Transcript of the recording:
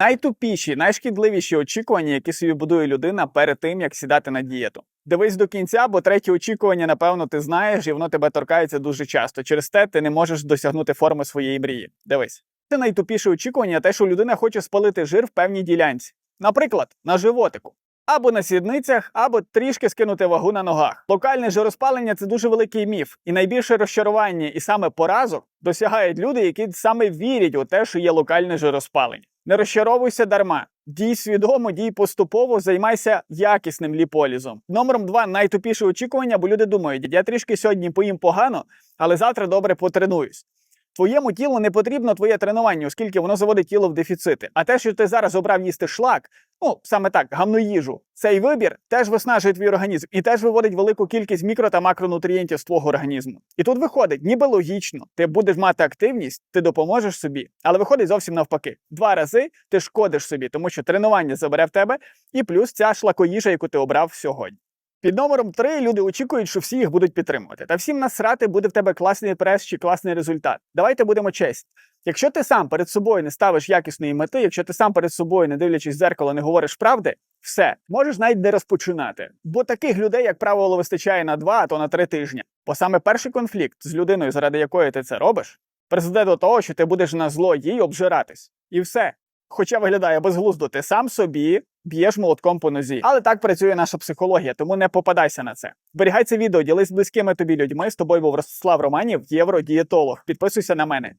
Найтупіші, найшкідливіші очікування, які собі будує людина перед тим, як сідати на дієту. Дивись до кінця, бо третє очікування, напевно, ти знаєш, і воно тебе торкається дуже часто. Через те ти не можеш досягнути форми своєї мрії. Дивись. Це найтупіше очікування, те, що людина хоче спалити жир в певній ділянці. Наприклад, на животику. Або на сідницях, або трішки скинути вагу на ногах. Локальне жироспалення це дуже великий міф, і найбільше розчарування і саме поразок досягають люди, які саме вірять у те, що є локальне жироспалення. Не розчаровуйся дарма. Дій свідомо, дій поступово, займайся якісним ліполізом. Номером два найтупіше очікування, бо люди думають, я трішки сьогодні поїм погано, але завтра добре потренуюсь. Твоєму тілу не потрібно твоє тренування, оскільки воно заводить тіло в дефіцити. А те, що ти зараз обрав їсти шлак, ну саме так, гамну їжу, цей вибір теж виснажує твій організм і теж виводить велику кількість мікро та макронутрієнтів з твого організму. І тут виходить, ніби логічно, ти будеш мати активність, ти допоможеш собі, але виходить зовсім навпаки. Два рази ти шкодиш собі, тому що тренування забере в тебе, і плюс ця шлакоїжа, яку ти обрав сьогодні. Під номером 3 люди очікують, що всі їх будуть підтримувати. Та всім насрати буде в тебе класний прес чи класний результат. Давайте будемо чесні. Якщо ти сам перед собою не ставиш якісної мети, якщо ти сам перед собою, не дивлячись в зеркало, не говориш правди, все можеш навіть не розпочинати. Бо таких людей, як правило, вистачає на два, а то на три тижні. Бо саме перший конфлікт з людиною, заради якої ти це робиш, призведе до того, що ти будеш на зло їй обжиратись. І все. Хоча виглядає безглуздо, ти сам собі б'єш молотком по нозі. Але так працює наша психологія, тому не попадайся на це. Зберігай це відео, ділись з близькими тобі людьми. З тобою був Ростислав Романів, євродієтолог. Підписуйся на мене.